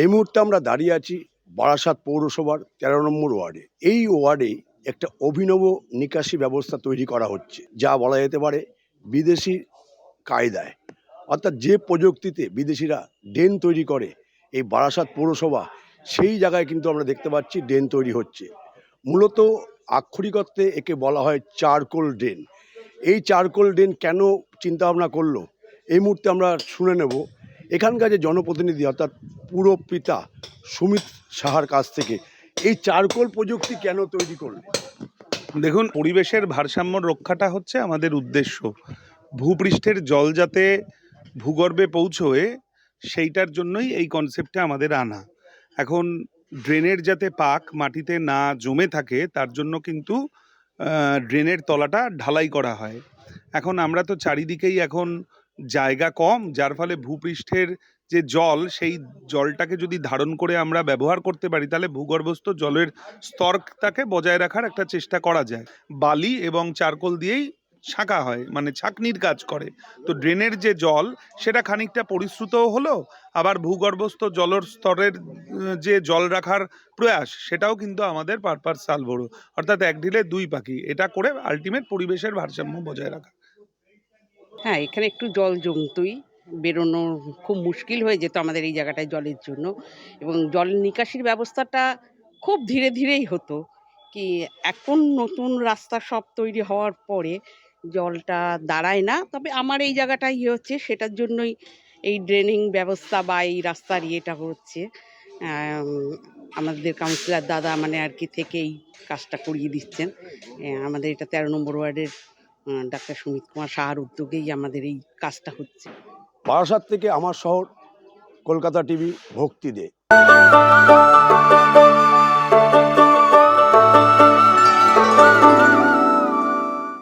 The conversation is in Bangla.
এই মুহূর্তে আমরা দাঁড়িয়ে আছি বারাসাত পৌরসভার তেরো নম্বর ওয়ার্ডে। এই ওয়ার্ডে একটা অভিনব নিকাশি ব্যবস্থা তৈরি করা হচ্ছে, যা বলা যেতে পারে বিদেশি কায়দায়। অর্থাৎ যে প্রযুক্তিতে বিদেশিরা ড্রেন তৈরি করে এই বারাসাত পৌরসভা, সেই জায়গায় কিন্তু আমরা দেখতে পাচ্ছি ড্রেন তৈরি হচ্ছে। মূলত আক্ষরিক অর্থে একে বলা হয় চারকোল ড্রেন। এই চারকোল ড্রেন কেন চিন্তা ভাবনা করল? এই মুহূর্তে আমরা শুনে নেব। এখানকার যে জনপ্রতিনিধি, অর্থাৎ পুরো পিতা সুমিত সাহার কাছ থেকে, এই চারকোল প্রযুক্তি কেন তৈরি করলেন? দেখুন, পরিবেশের ভারসাম্য রক্ষাটা হচ্ছে আমাদের উদ্দেশ্য। ভূপৃষ্ঠের জল যাতে ভূগর্ভে পৌঁছয়, সেইটার জন্যই এই কনসেপ্টটা আমাদের আনা। এখন ড্রেনের যাতে পাক মাটিতে না জমে থাকে, তার জন্য কিন্তু ড্রেনের তলাটা ঢালাই করা হয়। এখন আমরা তো চারিদিকেই এখন জায়গা কম, যার ফলে ভূপৃষ্ঠের যে জল, সেই জলটাকে যদি ধারণ করে আমরা ব্যবহার করতে পারি, তাহলে ভূগর্ভস্থ জলের স্তরটাকে বজায় রাখার একটা চেষ্টা করা যায়। বালি এবং চারকোল দিয়েই ছাঁকা হয় মানে ছাঁকনির কাজ করে। তো ড্রেনের যে জল, সেটা খানিকটা পরিশ্রুতও হলো, আবার ভূগর্ভস্থ জলের স্তরের যে জল রাখার প্রয়াস, সেটাও কিন্তু আমাদের পারপাস সাল বড়। অর্থাৎ এক ঢিলে দুই পাখি, এটা করে আলটিমেট পরিবেশের ভারসাম্য বজায় রাখা। হ্যাঁ এখানে একটু জল জমতই। বেরোনো খুব মুশকিল হয়ে যেত আমাদের এই জায়গাটায় জলের জন্য এবং জল নিকাশির ব্যবস্থাটা খুব ধীরে ধীরেই হতো কি এখন নতুন রাস্তা সব তৈরি হওয়ার পরে জলটা দাঁড়ায় না। তবে আমার এই জায়গাটাই ইয়ে হচ্ছে সেটার জন্যই এই ড্রেনিং ব্যবস্থা বা এই রাস্তার ইয়েটা হচ্ছে। আমাদের কাউন্সিলর দাদা মানে আর কি থেকে এই কাজটা করিয়ে দিচ্ছেন। আমাদের এটা তেরো নম্বর ওয়ার্ডের ডাক্তার সুমিত কুমার সাহার উদ্যোগেই আমাদের এই কাজটা হচ্ছে। বারাসাত থেকে আমার শহর কলকাতা টিভি ভক্তি দে।